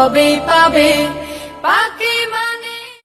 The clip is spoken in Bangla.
তবে পাবে।